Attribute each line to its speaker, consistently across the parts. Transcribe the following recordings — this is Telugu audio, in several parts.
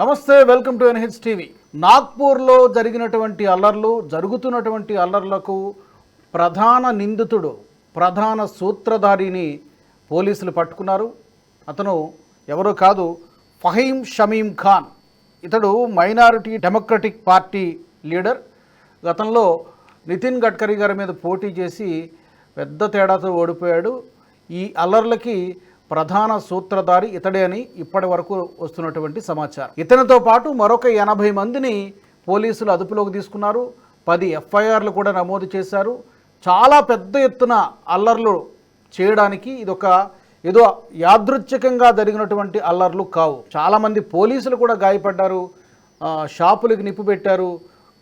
Speaker 1: నమస్తే welcome to N H TV. నాగ్పూర్లో జరిగినటువంటి అల్లర్లు జరుగుతున్నటువంటి అల్లర్లకు ప్రధాన నిందితుడు ప్రధాన సూత్రధారిని పోలీసులు పట్టుకున్నారు. అతను ఎవరో కాదు ఫహీం షమీం ఖాన్. ఇతడు మైనారిటీ డెమోక్రటిక్ పార్టీ లీడర్. గతంలో నితిన్ గడ్కరీ గారి మీద పోటీ చేసి పెద్ద తేడాతో ఓడిపోయాడు. ఈ అల్లర్లకి ప్రధాన సూత్రధారి ఇతడే అని ఇప్పటి వరకు వస్తున్నటువంటి సమాచారం. ఇతనితో పాటు మరొక ఎనభై మందిని పోలీసులు అదుపులోకి తీసుకున్నారు. పది ఎఫ్ఐఆర్లు కూడా నమోదు చేశారు. చాలా పెద్ద ఎత్తున అల్లర్లు చేయడానికి ఇదొక ఏదో యాదృచ్ఛికంగా జరిగినటువంటి అల్లర్లు కావు. చాలామంది పోలీసులు కూడా గాయపడ్డారు. షాపులకు నిప్పు పెట్టారు.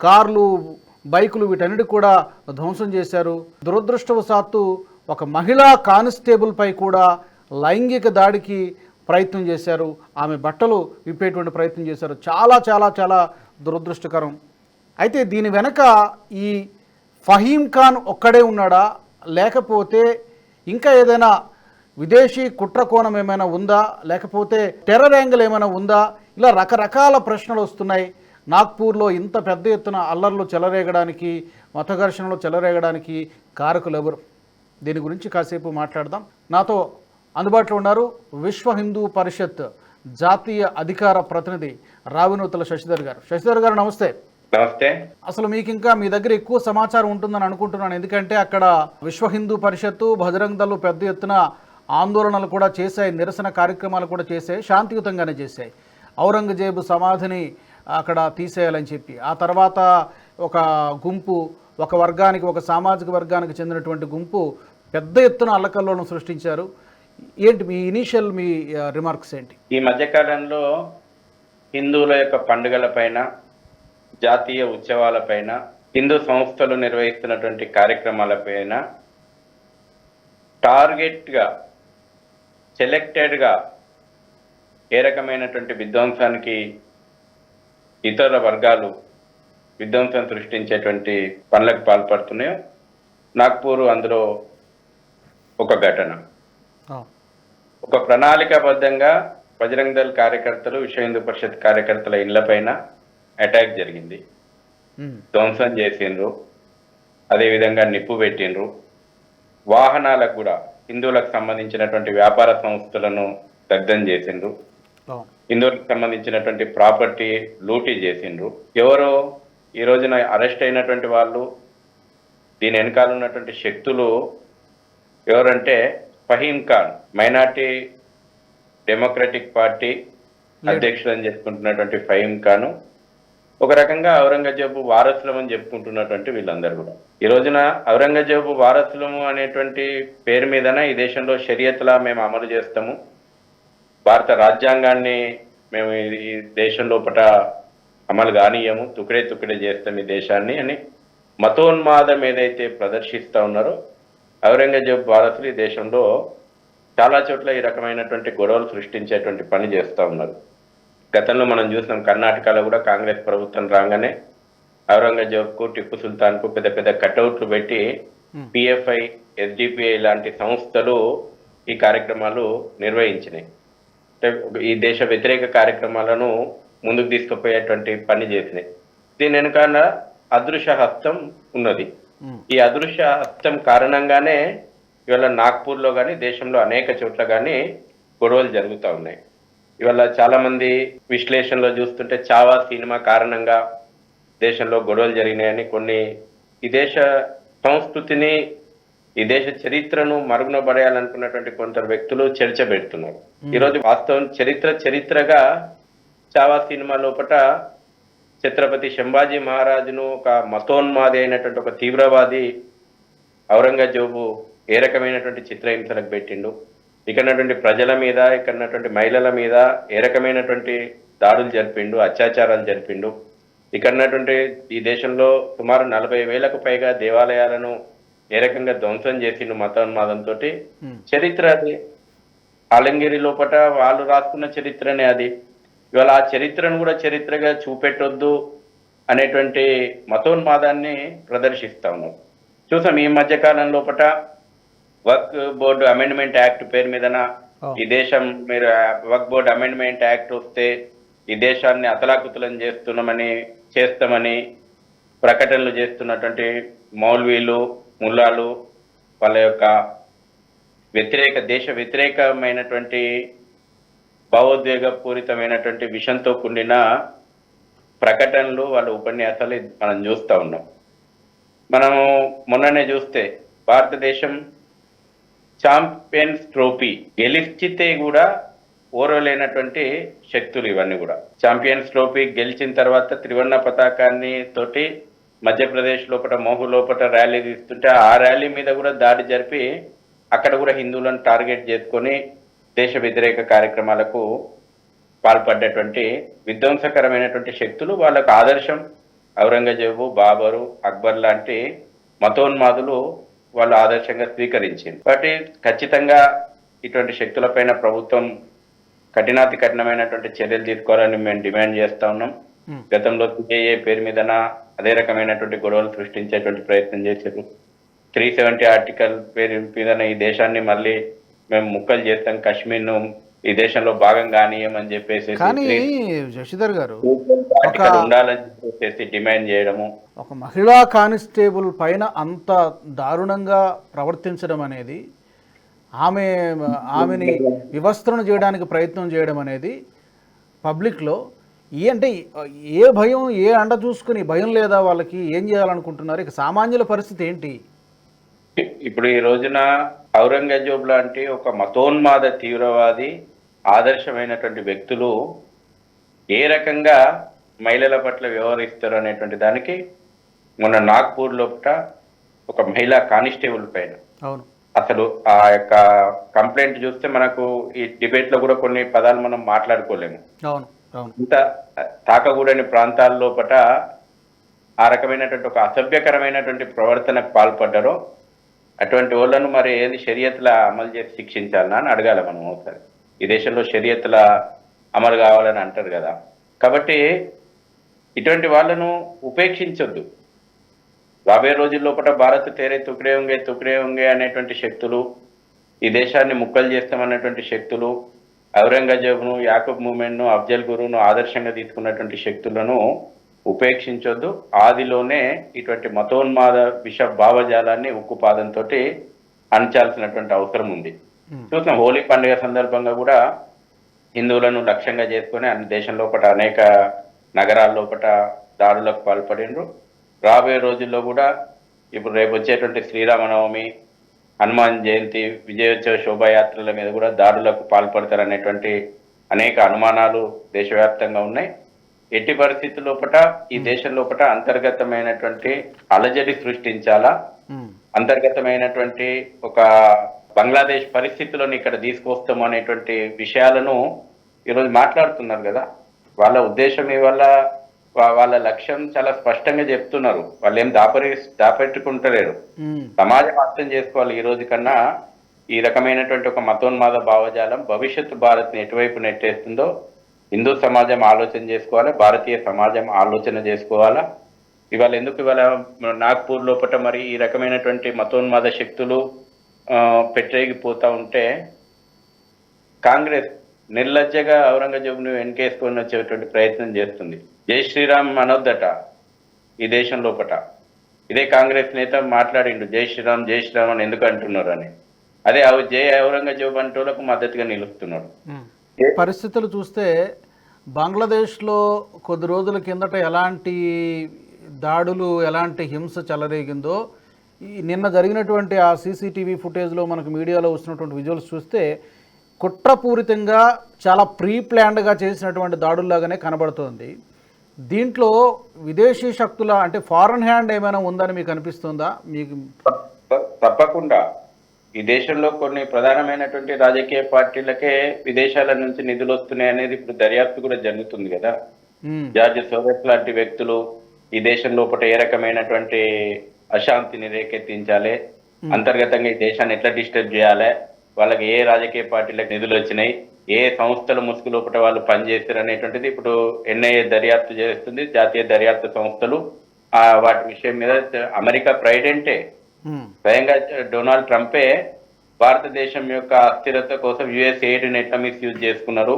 Speaker 1: కార్లు బైకులు వీటన్నిటి కూడా ధ్వంసం చేశారు. దురదృష్టవశాత్తు ఒక మహిళా కానిస్టేబుల్పై కూడా లైంగిక దాడికి ప్రయత్నం చేశారు. ఆమె బట్టలు విప్పేటువంటి ప్రయత్నం చేశారు. చాలా చాలా చాలా దురదృష్టకరం. అయితే దీని వెనక ఈ ఫహీం ఖాన్ ఒక్కడే ఉన్నాడా? లేకపోతే ఇంకా ఏదైనా విదేశీ కుట్ర కోణం ఏమైనా ఉందా? లేకపోతే టెర్రర్ యాంగిల్ ఏమైనా ఉందా? ఇలా రకరకాల ప్రశ్నలు వస్తున్నాయి. నాగ్పూర్లో ఇంత పెద్ద ఎత్తున అల్లర్లు చెలరేగడానికి మత ఘర్షణలు చెలరేగడానికి కారకులు ఎవరు? దీని గురించి కాసేపు మాట్లాడదాం. నాతో అందుబాటులో ఉన్నారు విశ్వ హిందూ పరిషత్ జాతీయ అధికార ప్రతినిధి రావినూతల శశిధర్ గారు. శశిధర్ గారు నమస్తే.
Speaker 2: నమస్తే.
Speaker 1: అసలు మీకు ఇంకా మీ దగ్గర ఎక్కువ సమాచారం ఉంటుందని అనుకుంటున్నాను. ఎందుకంటే అక్కడ విశ్వ హిందూ పరిషత్తు బజరంగ్ దళ్ పెద్ద ఎత్తున ఆందోళనలు కూడా చేశాయి నిరసన కార్యక్రమాలు కూడా చేశాయి శాంతియుతంగానే చేశాయి. ఔరంగజేబు సమాధిని అక్కడ తీసేయాలని చెప్పి. ఆ తర్వాత ఒక గుంపు ఒక వర్గానికి ఒక సామాజిక వర్గానికి చెందినటువంటి గుంపు పెద్ద ఎత్తున అల్లకల్లోలను సృష్టించారు. ఏంటి మీ ఇనీషియల్ మీ రిమార్క్స్ ఏంటి?
Speaker 2: ఈ మధ్యకాలంలో హిందువుల యొక్క పండుగల పైన జాతీయ ఉత్సవాలపైన హిందూ సంస్థలు నిర్వహిస్తున్నటువంటి కార్యక్రమాలపైన టార్గెట్గా సెలెక్టెడ్గా ఏ రకమైనటువంటి విధ్వంసానికి ఇతర వర్గాలు విధ్వంసం సృష్టించేటువంటి పనులకు పాల్పడుతున్నాయో నాగ్పూర్ అందులో ఒక ఘటన. ఒక ప్రణాళికాబద్ధంగా బజరంగ్ దళ్ కార్యకర్తలు విశ్వ హిందూ పరిషత్ కార్యకర్తల ఇళ్ళపైన అటాక్ జరిగింది. ధ్వంసం చేసిండ్రు. అదేవిధంగా నిప్పు పెట్టిండ్రు. వాహనాలకు కూడా హిందువులకు సంబంధించినటువంటి వ్యాపార సంస్థలను దగ్ధం చేసిండ్రు. హిందువులకు సంబంధించినటువంటి ప్రాపర్టీ లూటీ చేసిండ్రు. ఎవరో ఈ రోజున అరెస్ట్ అయినటువంటి వాళ్ళు దీని వెనకాల ఉన్నటువంటి శక్తులు ఎవరంటే Faheem Khan minority democratic party అధ్యక్షులని చెప్పుకుంటున్నటువంటి ఫహీం ఖాన్. ఒక రకంగా ఔరంగజేబు వారసులం అని చెప్పుకుంటున్నటువంటి వీళ్ళందరూ కూడా. ఈ రోజున ఔరంగజేబు వారసులము అనేటువంటి పేరు మీదన ఈ దేశంలో షరియత్లా మేము అమలు చేస్తాము. భారత రాజ్యాంగాన్ని మేము ఈ- దేశం లోపల అమలు కానీయము. తుకిడే తుకిడే చేస్తాం ఈ దేశాన్ని అని మతోన్మాదం ఏదైతే ప్రదర్శిస్తూ ఉన్నారో ఔరంగజేబ్ వారసులు ఈ దేశంలో చాలా చోట్ల ఈ రకమైనటువంటి గొడవలు సృష్టించేటువంటి పని చేస్తూ ఉన్నారు. గతంలో మనం చూసినాం కర్ణాటకలో కూడా కాంగ్రెస్ ప్రభుత్వం రాగానే ఔరంగజేబ్కు టిప్పు సుల్తాన్కు పెద్ద పెద్ద కటౌట్లు పెట్టి పిఎఫ్ఐ ఎస్డిపిఐ లాంటి సంస్థలు ఈ కార్యక్రమాలు నిర్వహించినాయి. ఈ దేశ వ్యతిరేక కార్యక్రమాలను ముందుకు తీసుకుపోయేటువంటి పని చేసినాయి. దీని వెనకాల అదృశ్య హస్తం ఉన్నది. ఈ అదృశ్య హస్తం కారణంగానే ఇవాళ నాగ్పూర్లో కానీ దేశంలో అనేక చోట్ల కానీ గొడవలు జరుగుతూ ఉన్నాయి. ఇవాళ చాలా మంది విశ్లేషణలో చూస్తుంటే చావా సినిమా కారణంగా దేశంలో గొడవలు జరిగినాయని కొన్ని ఈ దేశ సంస్కృతిని ఈ దేశ చరిత్రను మరుగున పడేయాలనుకున్నటువంటి కొందరు వ్యక్తులు చర్చ పెడుతున్నారు. ఈరోజు వాస్తవం చరిత్ర చరిత్రగా చావా సినిమా లోపట ఛత్రపతి శంభాజీ మహారాజును ఒక మతోన్మాది అయినటువంటి ఒక తీవ్రవాది ఔరంగజేబు ఏ రకమైనటువంటి చిత్రహింసలకు పెట్టిండు? ఇక్కడ ఉన్నటువంటి ప్రజల మీద ఇక్కడ ఉన్నటువంటి మహిళల మీద ఏ రకమైనటువంటి దాడులు జరిపిండు అత్యాచారాలు జరిపిండు? ఇక్కడ ఉన్నటువంటి ఈ దేశంలో సుమారు నలభై వేలకు పైగా దేవాలయాలను ఏ రకంగా ధ్వంసం చేసిండు మతోన్మాదంతో చరిత్ర అది. ఆలంగిరి లోపట వాళ్ళు రాసుకున్న చరిత్రనే అది. ఇవాళ ఆ చరిత్రను కూడా చరిత్రగా చూపెట్టొద్దు అనేటువంటి మతోన్మాదాన్ని ప్రదర్శిస్తా ఉన్నారు చూసాం ఈ మధ్య కాలం లోపట వర్క్ బోర్డు అమెండ్మెంట్ యాక్ట్ పేరు మీదన. ఈ దేశం మీరు వర్క్ బోర్డు అమెండ్మెంట్ యాక్ట్ వస్తే ఈ దేశాన్ని అతలాకుతలం చేస్తున్నామని చేస్తామని ప్రకటనలు చేస్తున్నటువంటి మౌల్వీలు ముల్లాలు వాళ్ళ యొక్క వ్యతిరేక దేశ వ్యతిరేకమైనటువంటి భావోద్వేగ పూరితమైనటువంటి కూడిన ప్రకటనలు వాళ్ళ ఉపన్యాసాలు మనం చూస్తూ ఉన్నాం. మనము మొన్ననే చూస్తే భారతదేశం ఛాంపియన్స్ ట్రోఫీ గెలిచితే కూడా ఓరలేనటువంటి శక్తులు ఇవన్నీ కూడా. ఛాంపియన్స్ ట్రోఫీ గెలిచిన తర్వాత త్రివర్ణ పతాకాన్ని తోటి మధ్యప్రదేశ్ లోపల మోహు లోపల ర్యాలీ తీస్తుంటే ఆ ర్యాలీ మీద కూడా దాడి జరిపి అక్కడ కూడా హిందువులను టార్గెట్ చేసుకొని దేశ వ్యతిరేక కార్యక్రమాలకు పాల్పడ్డటువంటి విధ్వంసకరమైనటువంటి శక్తులు వాళ్ళకు ఆదర్శం. ఔరంగజేబు బాబరు అక్బర్ లాంటి మతోన్మాదులు వాళ్ళు ఆదర్శంగా స్వీకరించింది. కాబట్టి ఖచ్చితంగా ఇటువంటి శక్తులపైన ప్రభుత్వం కఠినాతి కఠినమైనటువంటి చర్యలు తీసుకోవాలని మేము డిమాండ్ చేస్తా ఉన్నాం. గతంలో సిఏఏ పేరు మీదన అదే రకమైనటువంటి గొడవలు సృష్టించేటువంటి ప్రయత్నం చేశారు. త్రీ సెవెంటీ ఆర్టికల్ పేరు మీదన ఈ దేశాన్ని మళ్ళీ మేము ముక్కలు చేస్తాం కాశ్మీర్ను ఈ దేశంలో భాగం కానీయమని చెప్పేసి
Speaker 1: కానీ శశిధర్ గారు
Speaker 2: ఉండాలని చెప్పేసి డిమాండ్ చేయడము.
Speaker 1: ఒక మహిళా కానిస్టేబుల్ పైన అంత దారుణంగా ప్రవర్తించడం అనేది ఆమె ఆమెని వివస్త్రణ చేయడానికి ప్రయత్నం చేయడం అనేది పబ్లిక్లో ఏ అంటే ఏ భయం ఏ అండ చూసుకుని భయం లేదా వాళ్ళకి ఏం చేయాలనుకుంటున్నారు? ఇక సామాన్యుల పరిస్థితి ఏంటి?
Speaker 2: ఇప్పుడు ఈ రోజున ఔరంగజేబ్ లాంటి ఒక మతోన్మాద తీవ్రవాది ఆదర్శమైనటువంటి వ్యక్తులు ఏ రకంగా మహిళల పట్ల వ్యవహరిస్తారు అనేటువంటి దానికి మొన్న నాగ్పూర్ లోపల ఒక మహిళా కానిస్టేబుల్ పైన. అసలు ఆ యొక్క కంప్లైంట్ చూస్తే మనకు ఈ డిబేట్లో కూడా కొన్ని పదాలు మనం మాట్లాడుకోలేము. ఇంత తాకగూడని ప్రాంతాల లోపట ఆ రకమైనటువంటి ఒక అసభ్యకరమైనటువంటి ప్రవర్తనకు పాల్పడ్డారో అటువంటి వాళ్ళను మరి ఏది షరియత్లా అమలు చేసి శిక్షించాలనా అని అడగాలి మనం ఒకసారి. ఈ దేశంలో షరియత్లా అమలు కావాలని అంటారు కదా. కాబట్టి ఇటువంటి వాళ్ళను ఉపేక్షించొద్దు. రాబోయే రోజుల లోపల భారత్ తేరే తుకడే ఉంగే తుకడే ఉంగే అనేటువంటి శక్తులు ఈ దేశాన్ని ముక్కలు చేస్తామన్నటువంటి శక్తులు ఔరంగజేబ్ను యాకబ్ మూమెంట్ను అఫ్జల్ గురువును ఆదర్శంగా తీసుకున్నటువంటి శక్తులను ఉపేక్షించొద్దు. ఆదిలోనే ఇటువంటి మతోన్మాద విష భావజాలాన్ని ఉక్కుపాదంతో అణచాల్సినటువంటి అవసరం ఉంది.
Speaker 1: ఉమ్.
Speaker 2: చూసాం హోలీ పండుగ సందర్భంగా కూడా హిందువులను లక్ష్యంగా చేసుకొని అన్ని దేశం లోపల అనేక నగరాల లోపల దాడులకు పాల్పడిండ్రు. రాబోయే రోజుల్లో కూడా ఇప్పుడు రేపు వచ్చేటువంటి శ్రీరామనవమి హనుమాన్ జయంతి విజయోత్సవ శోభాయాత్రల మీద కూడా దాడులకు పాల్పడతారనేటువంటి అనేక అనుమానాలు దేశవ్యాప్తంగా ఉన్నాయి. ఎట్టి పరిస్థితుల లోపల ఈ దేశం లోపల అంతర్గతమైనటువంటి అలజడి సృష్టించాలా. అంతర్గతమైనటువంటి ఒక బంగ్లాదేశ్ పరిస్థితులను ఇక్కడ తీసుకొస్తాం అనేటువంటి విషయాలను ఈరోజు మాట్లాడుతున్నారు కదా. వాళ్ళ ఉద్దేశం ఇవాళ వాళ్ళ లక్ష్యం చాలా స్పష్టంగా చెప్తున్నారు. వాళ్ళు ఏం దాపరి దాపెట్టుకుంటలేరు. సమాజం అర్థం చేసుకోవాలి ఈ రోజు కన్నా. ఈ రకమైనటువంటి ఒక మతోన్మాద భావజాలం భవిష్యత్తు భారత్ని ఎటువైపు నెట్టేస్తుందో హిందూ సమాజం ఆలోచన చేసుకోవాలి? భారతీయ సమాజం ఆలోచన చేసుకోవాలా? ఇవాళ ఎందుకు ఇవాళ నాగ్పూర్ లోపల మరి ఈ రకమైనటువంటి మతోన్మాద శక్తులు ఆ, ఉంటే కాంగ్రెస్ నిర్లజ్జగా ఔరంగజేబును వెనకేసుకొని వచ్చేటువంటి ప్రయత్నం చేస్తుంది. జై శ్రీరామ్ అనొద్దట ఈ దేశం లోపట. ఇదే కాంగ్రెస్ నేత మాట్లాడిండు జై శ్రీరామ్ జై శ్రీరామ్ అని ఎందుకు అంటున్నారు అని అదే జై ఔరంగజేబు అంటోళ్ళకు మద్దతుగా
Speaker 1: నిలుపుతున్నాడు. పరిస్థితులు చూస్తే బంగ్లాదేశ్లో కొద్ది రోజుల కిందట ఎలాంటి దాడులు ఎలాంటి హింస చెలరేగిందో ఈ నిన్న జరిగినటువంటి ఆ సీసీటీవీ ఫుటేజ్లో మనకు మీడియాలో వస్తున్నటువంటి విజువల్స్ చూస్తే కుట్రపూరితంగా చాలా ప్రీ ప్లాన్డ్గా చేసినటువంటి దాడుల్లాగానే కనబడుతోంది. దీంట్లో విదేశీ శక్తుల అంటే ఫారెన్ హ్యాండ్ ఏమైనా ఉందని మీకు అనిపిస్తుందా? మీకు
Speaker 2: తప్ప- తప్పకుండా. ఈ దేశంలో కొన్ని ప్రధానమైనటువంటి రాజకీయ పార్టీలకే విదేశాల నుంచి నిధులు వస్తున్నాయి అనేది ఇప్పుడు దర్యాప్తు కూడా జరుగుతుంది కదా. జార్జ్ సోరెస్ లాంటి వ్యక్తులు ఈ దేశం లోపల ఏ రకమైనటువంటి అశాంతిని రేకెత్తించాలి? అంతర్గతంగా ఈ దేశాన్ని ఎట్లా డిస్టర్బ్ చేయాలి? వాళ్ళకి ఏ రాజకీయ పార్టీలకు నిధులు వచ్చినాయి? ఏ సంస్థల ముసుగు లోపల వాళ్ళు పనిచేస్తారు అనేటువంటిది ఇప్పుడు ఎన్ఐఏ దర్యాప్తు చేస్తుంది. జాతీయ దర్యాప్తు సంస్థలు ఆ వాటి విషయం మీద అమెరికా ప్రైడెంటే స్వయంగా డొనాల్డ్ ట్రంపే భారతదేశం యొక్క అస్థిరత కోసం యుఎస్ ఎయిడ్ని ఎట్లా మిస్యూజ్ చేసుకున్నారు.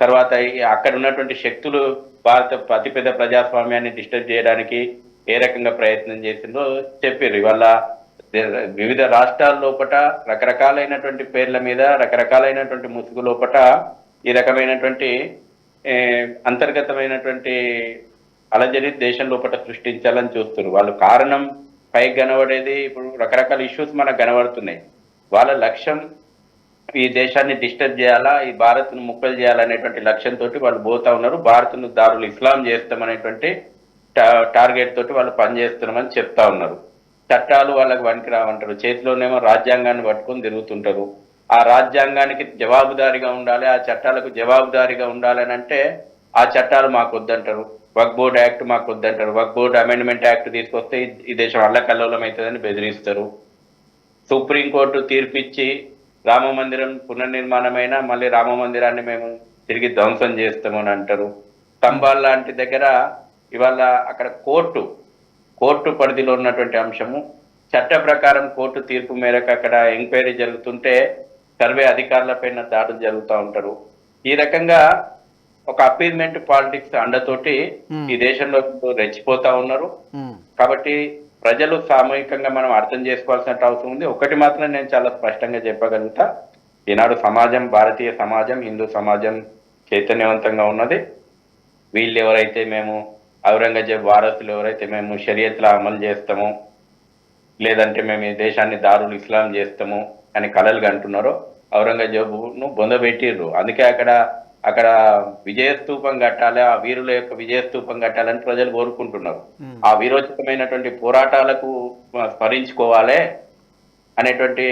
Speaker 2: తర్వాత అక్కడ ఉన్నటువంటి శక్తులు భారత అతిపెద్ద ప్రజాస్వామ్యాన్ని డిస్టర్బ్ చేయడానికి ఏ రకంగా ప్రయత్నం చేసిందో చెప్పారు ఇవాళ వివిధ రాష్ట్రాల లోపల రకరకాలైనటువంటి పేర్ల మీద రకరకాలైనటువంటి ముసుగు లోపట ఈ రకమైనటువంటి అంతర్గతమైనటువంటి అలజడి దేశం లోపల సృష్టించాలని చూస్తున్నారు వాళ్ళు కారణం పైకి కనబడేది ఇప్పుడు రకరకాల ఇష్యూస్ మనకు కనబడుతున్నాయి. వాళ్ళ లక్ష్యం ఈ దేశాన్ని డిస్టర్బ్ చేయాలా ఈ భారత్ను ముక్కలు చేయాలనేటువంటి లక్ష్యంతో వాళ్ళు పోతా ఉన్నారు. భారత్ను దారులు ఇస్లాం చేస్తామనేటువంటి టా- టార్గెట్ తోటి వాళ్ళు పనిచేస్తున్నామని చెప్తా ఉన్నారు. చట్టాలు వాళ్ళకి వనికి రావంటారు. చేతిలోనేమో రాజ్యాంగాన్ని పట్టుకొని తిరుగుతుంటారు. ఆ రాజ్యాంగానికి జవాబుదారీగా ఉండాలి ఆ చట్టాలకు జవాబుదారీగా ఉండాలని అంటే ఆ చట్టాలు మాకు వద్దంటారు వక్ బోర్డ్ యాక్ట్ మాకు వద్దంటారు వర్క్ బోర్డ్ అమెండ్మెంట్ యాక్ట్ తీసుకొస్తే ఈ- ఈ దేశం అల్లకల్లోలం అవుతుందని బెదిరిస్తారు. సుప్రీంకోర్టు తీర్పిచ్చి రామ మందిరం పునర్నిర్మాణమైన మళ్ళీ రామ మందిరాన్ని మేము తిరిగి ధ్వంసం చేస్తామని అంటారు. స్తంభాల్ లాంటి దగ్గర ఇవాళ అక్కడ కోర్టు కోర్టు పరిధిలో ఉన్నటువంటి అంశము. చట్ట ప్రకారం కోర్టు తీర్పు మేరకు అక్కడ ఎంక్వైరీ జరుగుతుంటే సర్వే అధికారులపైన దాడులు జరుగుతూ ఉంటారు. ఈ రకంగా ఒక అపీల్మెంట్ పాలిటిక్స్ అండతోటి ఈ దేశంలో రెచ్చిపోతా ఉన్నారు. కాబట్టి ప్రజలు సామూహికంగా మనం అర్థం చేసుకోవాల్సిన అవసరం ఉంది. ఒకటి మాత్రం నేను చాలా స్పష్టంగా చెప్పగలుగుతా. ఈనాడు సమాజం భారతీయ సమాజం హిందూ సమాజం చైతన్యవంతంగా ఉన్నది. వీళ్ళు ఎవరైతే మేము ఔరంగజేబ్ వారసులు ఎవరైతే మేము షరియత్లా అమలు చేస్తామో లేదంటే మేము ఈ దేశాన్ని దారులు ఇస్లాం చేస్తాము అని కలలుగా అంటున్నారో ఔరంగజేబును బొందబెట్టిర్రు. అందుకే అక్కడ అక్కడ విజయస్తూపం కట్టాలి ఆ వీరుల యొక్క విజయస్తూపం కట్టాలని ప్రజలు కోరుకుంటున్నారు. ఆ వీరోచితమైనటువంటి పోరాటాలకు స్మరించుకోవాలి అనేటువంటి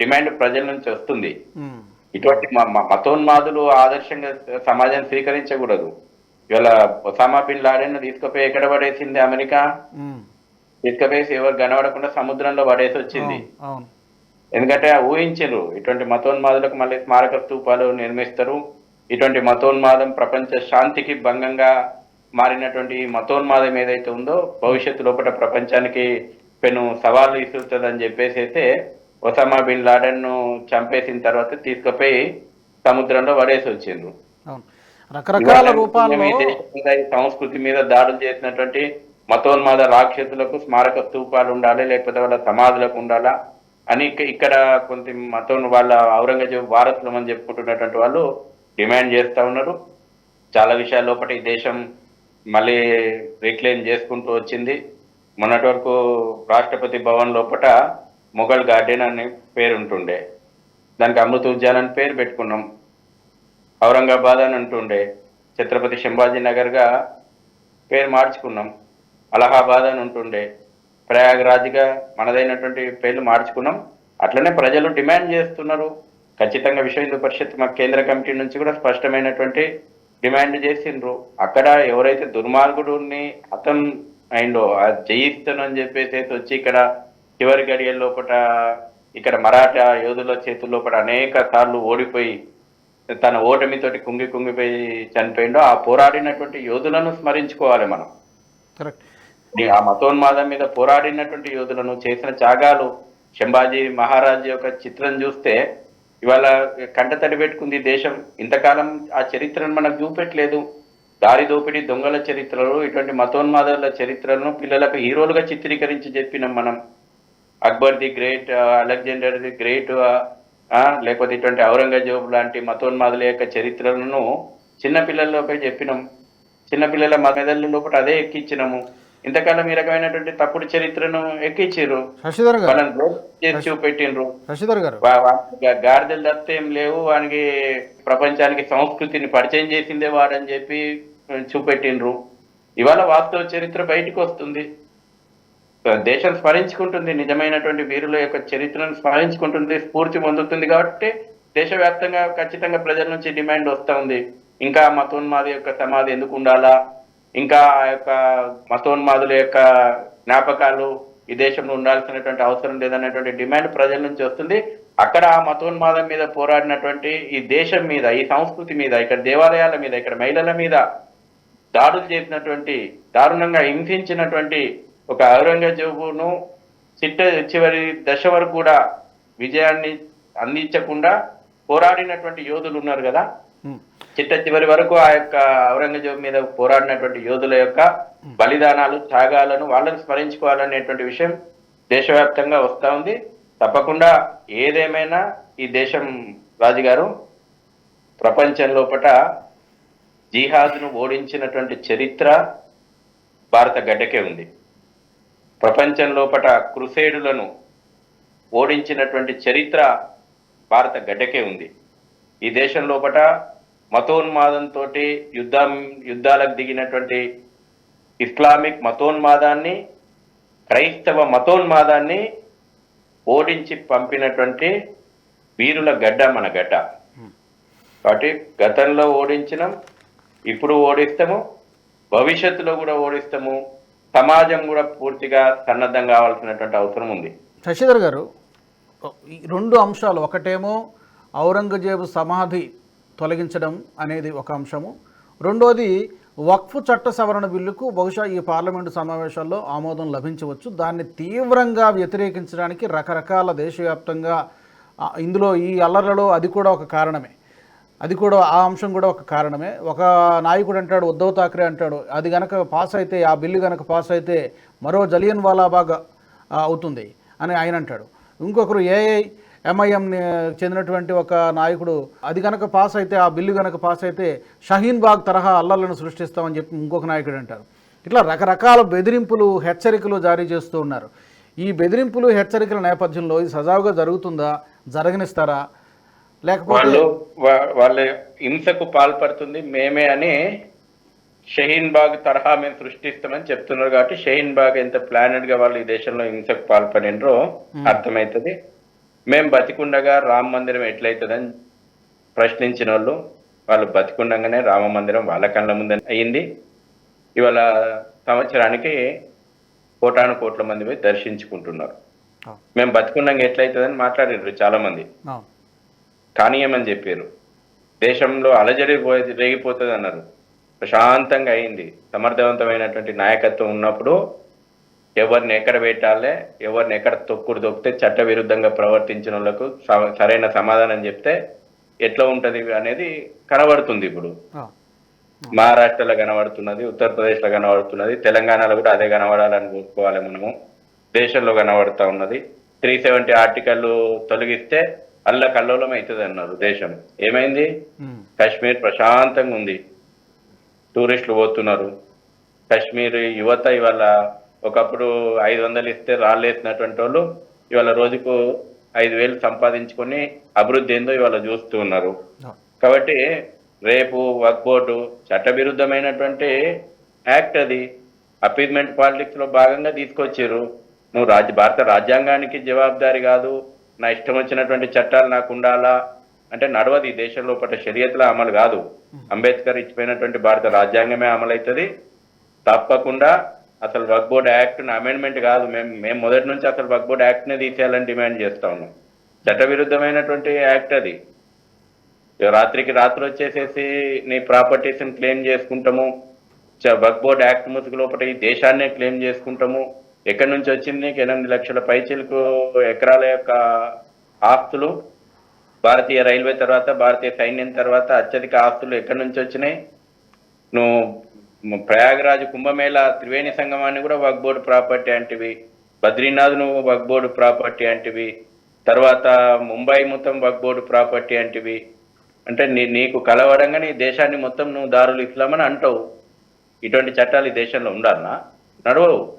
Speaker 2: డిమాండ్ ప్రజల నుంచి వస్తుంది. ఇటువంటి మతోన్మాదులు ఆదర్శంగా సమాజం స్వీకరించకూడదు. ఇవాళ ఒసామా బిన్ లాడెన్ తీసుకుపోయి ఎక్కడ పడేసింది అమెరికా? తీసుకుపోయేసి ఎవరు కనబడకుండా సముద్రంలో పడేసి వచ్చింది ఎందుకంటే ఊహించరు. ఇటువంటి మతోన్మాదులకు మళ్ళీ స్మారక స్తూపాలు నిర్మిస్తారు. ఇటువంటి మతోన్మాదం ప్రపంచ శాంతికి భంగంగా మారినటువంటి మతోన్మాదం ఏదైతే ఉందో భవిష్యత్తు లోపల ప్రపంచానికి పెను సవాళ్ళు ఇస్తుందని చెప్పేసి అయితే ఒసామా బిన్ లాడెన్ను చంపేసిన తర్వాత తీసుకుపోయి సముద్రంలో పడేసి వచ్చిండ్రు.
Speaker 1: అవును. రకరకాల రూపాల్లో
Speaker 2: సంస్కృతి మీద దాడులు చేసినటువంటి మతోన్మాద రాక్షసులకు స్మారక స్తూపాలు ఉండాలి లేకపోతే వాళ్ళ సమాధులకు ఉండాలా? అని ఇక్కడ కొంత మతం వాళ్ళ ఔరంగజేబు వారసులం అని చెప్పుకుంటున్నటువంటి వాళ్ళు డిమాండ్ చేస్తూ ఉన్నారు. చాలా విషయాల లోపల ఈ దేశం మళ్ళీ రీక్లెయిమ్ చేసుకుంటూ వచ్చింది. మొన్నటి వరకు రాష్ట్రపతి భవన్ లోపల మొఘల్ గార్డెన్ అనే పేరు ఉంటుండే. దానికి అమృత ఉద్యాన్ అని పేరు పెట్టుకున్నాం. ఔరంగాబాద్ అని ఉంటుండే. ఛత్రపతి శంభాజీ నగర్గా పేరు మార్చుకున్నాం. అలహాబాద్ అని ఉంటుండే. ప్రయాగరాజ్గా మనదైనటువంటి పేర్లు మార్చుకున్నాం. అట్లనే ప్రజలు డిమాండ్ చేస్తున్నారు. ఖచ్చితంగా విశ్వ హిందూ పరిషత్ మా కేంద్ర కమిటీ నుంచి కూడా స్పష్టమైనటువంటి డిమాండ్ చేసిండ్రు. అక్కడ ఎవరైతే దుర్మార్గుడిని హతం అయిందో జయిస్తానని చెప్పేసి అయితే వచ్చి ఇక్కడ చివరి గడియల లోపల ఇక్కడ మరాఠా యోధుల చేతుల లోపల అనేక సార్లు ఓడిపోయి తన ఓటమితోటి కుంగి కుంగిపోయి చనిపోయిండో ఆ పోరాడినటువంటి యోధులను స్మరించుకోవాలి మనం.
Speaker 1: కరెక్ట్.
Speaker 2: ఆ మతోన్మాదం మీద పోరాడినటువంటి యోధులను చేసిన త్యాగాలు శంభాజీ మహారాజ్ యొక్క చిత్రం చూస్తే ఇవాళ కంట తడి పెట్టుకుంది దేశం. ఇంతకాలం ఆ చరిత్రను మనకు చూపెట్టలేదు. దారి దోపిడీ దొంగల చరిత్రలు ఇటువంటి మతోన్మాదాల చరిత్రలను పిల్లలకు హీరోలుగా చిత్రీకరించి చెప్పినాం మనం. Akbar the great Alexander the great లేకపోతే ఇటువంటి ఔరంగజేబు లాంటి మతోన్మాదుల యొక్క చరిత్రలను చిన్నపిల్లలపై చెప్పినాం. చిన్నపిల్లల మెదళ్ళ లోపల అదే ఎక్కించినాము. ఇంతకాలం ఈ రకమైనటువంటి తప్పుడు చరిత్రను ఎక్కించారు
Speaker 1: శశిధర్ గారు.
Speaker 2: చూపెట్టిండ్రు.
Speaker 1: శశిధర్ గారు.
Speaker 2: గాడిదలు ఏం లేవు. వానికి ప్రపంచానికి సంస్కృతిని పరిచయం చేసిందే వాడని చెప్పి చూపెట్టిండ్రు. ఇవాళ వాస్తవ చరిత్ర బయటకు వస్తుంది. దేశం స్మరించుకుంటుంది. నిజమైనటువంటి వీరుల యొక్క చరిత్రను స్మరించుకుంటుంది. స్ఫూర్తి పొందుతుంది కాబట్టి దేశవ్యాప్తంగా ఖచ్చితంగా ప్రజల నుంచి డిమాండ్ వస్తూ ఉంది. ఇంకా మతోన్మాది యొక్క సమాధి ఎందుకు ఉండాలా? ఇంకా ఆ యొక్క మతోన్మాదుల యొక్క జ్ఞాపకాలు ఈ దేశంలో ఉండాల్సినటువంటి అవసరం లేదనేటువంటి డిమాండ్ ప్రజల నుంచి వస్తుంది. అక్కడ ఆ మతోన్మాదం మీద పోరాడినటువంటి ఈ దేశం మీద ఈ సంస్కృతి మీద ఇక్కడ దేవాలయాల మీద ఇక్కడ మహిళల మీద దాడులు చేసినటువంటి దారుణంగా హింసించినటువంటి ఒక ఔరంగజేబును చిట్ట చివరి దశ వరకు కూడా విజయాన్ని అందించకుండా పోరాడినటువంటి యోధులు ఉన్నారు కదా. చిట్ట చివరి వరకు ఆ యొక్క ఔరంగజేబు మీద పోరాడినటువంటి యోధుల యొక్క బలిదానాలు త్యాగాలను వాళ్ళని స్మరించుకోవాలనేటువంటి విషయం దేశవ్యాప్తంగా వస్తా ఉంది. తప్పకుండా ఏదేమైనా ఈ దేశం రాజుగారు ప్రపంచం లోపట జిహాద్ను ఓడించినటువంటి చరిత్ర భారత గడ్డకే ఉంది. ప్రపంచం లోపట క్రుసేడులను ఓడించినటువంటి చరిత్ర భారత గడ్డకే ఉంది. ఈ దేశం లోపట మతోన్మాదంతో యుద్ధం యుద్ధాలకు దిగినటువంటి ఇస్లామిక్ మతోన్మాదాన్ని క్రైస్తవ మతోన్మాదాన్ని ఓడించి పంపినటువంటి వీరుల గడ్డ మన గడ్డ. కాబట్టి గతంలో ఓడించినాం ఇప్పుడు ఓడిస్తాము భవిష్యత్తులో కూడా ఓడిస్తాము సమాజం కూడా పూర్తిగా సన్నద్ధం కావాల్సినటువంటి అవసరం ఉంది.
Speaker 1: శశిధర్ గారు రెండు అంశాలు ఒకటేమో ఔరంగజేబు సమాధి తొలగించడం అనేది ఒక అంశము. రెండోది వక్ఫ్ చట్ట సవరణ బిల్లుకు బహుశా ఈ పార్లమెంటు సమావేశాల్లో ఆమోదం లభించవచ్చు. దాన్ని తీవ్రంగా వ్యతిరేకించడానికి రకరకాల దేశవ్యాప్తంగా ఇందులో ఈ అల్లర్లలో అది కూడా ఒక కారణమే. అది కూడా ఆ అంశం కూడా ఒక కారణమే. ఒక నాయకుడు అంటాడు ఉద్ధవ్ ఠాక్రే అంటాడు అది గనక పాస్ అయితే ఆ బిల్లు గనక పాస్ అయితే మరో జలియన్ వాలాబాగ్ అవుతుంది అని ఆయన అంటాడు. ఇంకొకరు ఏఐ ఎంఐఎం చెందినటువంటి ఒక నాయకుడు అది గనక పాస్ అయితే ఆ బిల్లు గనక పాస్ అయితే షహీన్ బాగ్ తరహా అల్లర్లను సృష్టిస్తామని చెప్పి ఇంకొక నాయకుడు అంటారు. ఇట్లా రకరకాల బెదిరింపులు హెచ్చరికలు జారీ చేస్తూ ఉన్నారు. ఈ బెదిరింపులు హెచ్చరికల నేపథ్యంలో ఇది సజావుగా జరుగుతుందా? జరగనిస్తారా? లేకపోతే
Speaker 2: వాళ్ళ హింసకు పాల్పడుతుంది మేమే అని షహీన్ బాగ్ తరహా మేము సృష్టిస్తామని చెప్తున్నారు కాబట్టి షహీన్ బాగ్ ఎంత ప్లానెడ్గా వాళ్ళు ఈ దేశంలో హింసకు పాల్పడినరో అర్థమవుతుంది. మేము బతికుండగా రామ మందిరం ఎట్లయితుందని ప్రశ్నించిన వాళ్ళు వాళ్ళు బతికుండగానే రామ మందిరం వాళ్ళ కళ్ళ ముందే అయ్యింది. ఇవాళ సంవత్సరానికి కోటాను కోట్ల మంది పోయి దర్శించుకుంటున్నారు. మేము బతికుండగా ఎట్లయితుందని మాట్లాడినారు చాలా మంది కానీయమని చెప్పారు దేశంలో అలజడి రేగిపోతుంది అన్నారు ప్రశాంతంగా అయింది సమర్థవంతమైనటువంటి నాయకత్వం ఉన్నప్పుడు ఎవరిని ఎక్కడ పెట్టాలే ఎవరిని ఎక్కడ తొక్కుడు తొక్కితే చట్ట విరుద్ధంగా ప్రవర్తించిన వాళ్ళకు సరైన సమాధానం చెప్తే ఎట్లా ఉంటది అనేది కనబడుతుంది ఇప్పుడు. మహారాష్ట్రలో కనబడుతున్నది ఉత్తరప్రదేశ్లో కనబడుతున్నది తెలంగాణలో కూడా అదే కనబడాలని కోరుకోవాలి మనము. దేశంలో కనబడుతా ఉన్నది. త్రీ సెవెంటీ ఆర్టికల్ తొలగిస్తే అల్ల కల్లోలం అవుతుంది అన్నారు దేశం. ఏమైంది? కాశ్మీర్ ప్రశాంతంగా ఉంది. టూరిస్టులు పోతున్నారు. కాశ్మీర్ యువత ఇవాళ ఒకప్పుడు ఐదు వందలు ఇస్తే రాళ్ళేసినటువంటి వాళ్ళు ఇవాళ రోజుకు ఐదు వేలు సంపాదించుకొని అభివృద్ధి ఏందో ఇవాళ చూస్తూ ఉన్నారు. కాబట్టి రేపు వర్క్ బోర్డు చట్టవిరుద్ధమైనటువంటి యాక్ట్ అది. అపీజ్మెంట్ పాలిటిక్స్లో భాగంగా తీసుకొచ్చారు. నువ్వు రాజ్య భారత రాజ్యాంగానికి జవాబుదారి కాదు. నా ఇష్టం వచ్చినటువంటి చట్టాలు నాకు ఉండాలా? అంటే నడవది దేశం లోపల షరియత్లో అమలు కాదు. అంబేద్కర్ ఇచ్చిపోయినటువంటి భారత రాజ్యాంగమే అమలు అవుతుంది తప్పకుండా అసలు వర్క్ బోర్డ్ యాక్ట్ అమెండ్మెంట్ కాదు. మేము మేము మొదటి నుంచి అసలు వర్క్ బోర్డ్ యాక్ట్నే తీసేయాలని డిమాండ్ చేస్తా ఉన్నాం చట్టవిరుద్ధమైనటువంటి యాక్ట్ అది. రాత్రికి రాత్రి వచ్చేసేసి నీ ప్రాపర్టీస్ని క్లెయిమ్ చేసుకుంటాము. చ- వక్ బోర్డ్ యాక్ట్ ముసుగు లోపల ఈ దేశాన్నే క్లెయిమ్ చేసుకుంటాము. ఎక్కడి నుంచి వచ్చింది? నీకు ఎనిమిది లక్షల పైచీలకు ఎకరాల యొక్క ఆస్తులు. భారతీయ రైల్వే తర్వాత భారతీయ సైన్యం తర్వాత అత్యధిక ఆస్తులు ఎక్కడి నుంచి వచ్చినాయి? నువ్వు ప్రయాగరాజ్ కుంభమేళ త్రివేణి సంగమాన్ని కూడా వక్ బోర్డు ప్రాపర్టీ అంటివి. బద్రీనాథ్ నువ్వు వక్ బోర్డు ప్రాపర్టీ అంటివి. తర్వాత ముంబై మొత్తం వక్ బోర్డు ప్రాపర్టీ అంటివి. అంటే నీ నీకు కలవడంగా నీ దేశాన్ని మొత్తం నువ్వు దారులు ఇస్లామని అంటావు. ఇటువంటి చట్టాలు ఈ దేశంలో ఉండాలనా? నడవవు.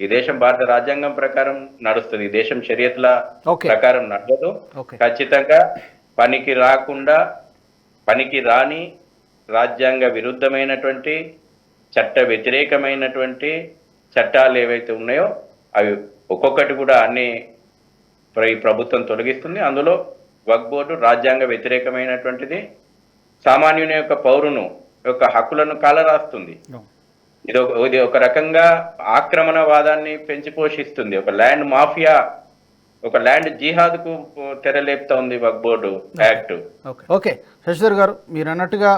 Speaker 2: ఈ దేశం భారత రాజ్యాంగం ప్రకారం నడుస్తుంది. ఈ దేశం షరియత్ల ప్రకారం నడవదు. ఖచ్చితంగా పనికి రాకుండా పనికి రాని రాజ్యాంగ విరుద్ధమైనటువంటి చట్ట వ్యతిరేకమైనటువంటి చట్టాలు ఏవైతే ఉన్నాయో అవి ఒక్కొక్కటి కూడా అన్ని ఈ ప్రభుత్వం తొలగిస్తుంది. అందులో వక్ బోర్డు రాజ్యాంగ వ్యతిరేకమైనటువంటిది సామాన్యుని యొక్క పౌరును యొక్క హక్కులను కాలరాస్తుంది. ఇది ఒక ఇది ఒక రకంగా ఆక్రమణవాదాన్ని పెంచి పోషిస్తుంది. ఒక ల్యాండ్ మాఫియా ఒక ల్యాండ్ జిహాద్కు తెరలేపుతా ఉంది Waqf board act.
Speaker 1: Okay. Okay. Shashidhar garu మీరు అన్నట్టుగా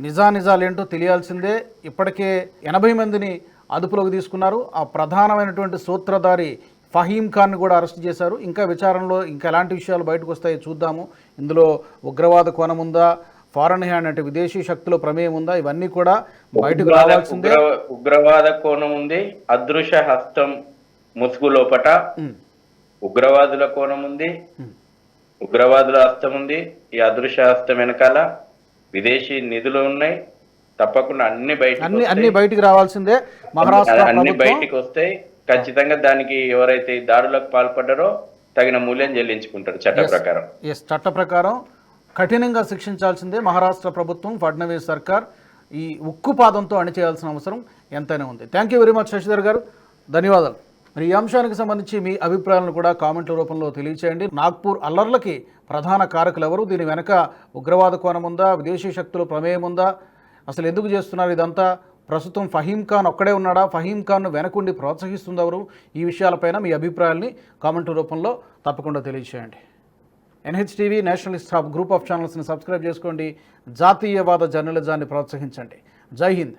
Speaker 1: నిజానిజాలు ఏంటో తెలియాల్సిందే. ఇప్పటికే ఎనభై మందిని అదుపులోకి తీసుకున్నారు. ఆ ప్రధానమైనటువంటి సూత్రధారి ఫహీం ఖాన్ని కూడా అరెస్ట్ చేశారు. ఇంకా విచారణలో ఇంకా ఎలాంటి విషయాలు బయటకు వస్తాయో చూద్దాము. ఇందులో ఉగ్రవాద కోణం ఉందా? ఫారెన్ హ్యాండ్ అంటే విదేశీ శక్తుల ప్రమేయం ఉందా? ఇవన్నీ కూడా బయటకు రావాల్సిందే.
Speaker 2: ఉగ్ర- ఉగ్రవాద కోణం ఉంది. అదృశ్య హస్తం ముసుగు లోపట. ఉగ్రవాదుల కోణం ఉంది. ఉగ్రవాదుల హస్తం ఉంది. ఈ అదృశ్య హస్తం వెనకాల విదేశీ నిధులు ఉన్నాయి. తప్పకుండా అన్ని బయటకు
Speaker 1: అన్ని. అన్ని బయటికి రావాల్సిందే. మహారాష్ట్ర
Speaker 2: అన్ని బయటికి వస్తాయి ఖచ్చితంగా దానికి ఎవరైతే దాడులకు పాల్పడ్డారో తగిన మూల్యం చెల్లించుకుంటారు చట్ట ప్రకారం.
Speaker 1: ఎస్ చట్ట ప్రకారం కఠినంగా శిక్షించాల్సిందే మహారాష్ట్ర ప్రభుత్వం ఫడ్నవీస్ సర్కార్. ఈ ఉక్కు పాదంతో అణిచేయాల్సిన అవసరం ఎంతైనా ఉంది. Thank you very much Shashidhar garu. ధన్యవాదాలు. మరి ఈ అంశానికి సంబంధించి మీ అభిప్రాయాలను కూడా కామెంట్ల రూపంలో తెలియచేయండి. నాగ్పూర్ అల్లర్లకి ప్రధాన కారకులు ఎవరు? దీని వెనక ఉగ్రవాద కోణం ఉందా? విదేశీ శక్తుల ప్రమేయం ఉందా? అసలు ఎందుకు చేస్తున్నారు ఇదంతా? ప్రస్తుతం ఫహీం ఖాన్ ఒక్కడే ఉన్నాడా? ఫహీం ఖాన్ను వెనకుండి ప్రోత్సహిస్తుంది ఎవరు? ఈ విషయాలపైన మీ అభిప్రాయాల్ని కామెంట్ రూపంలో తప్పకుండా తెలియచేయండి. NHTV nationalist hub group of ఛానల్స్ని subscribe చేసుకోండి. జాతీయవాద జర్నలిజాన్ని ప్రోత్సహించండి. జై హింద్.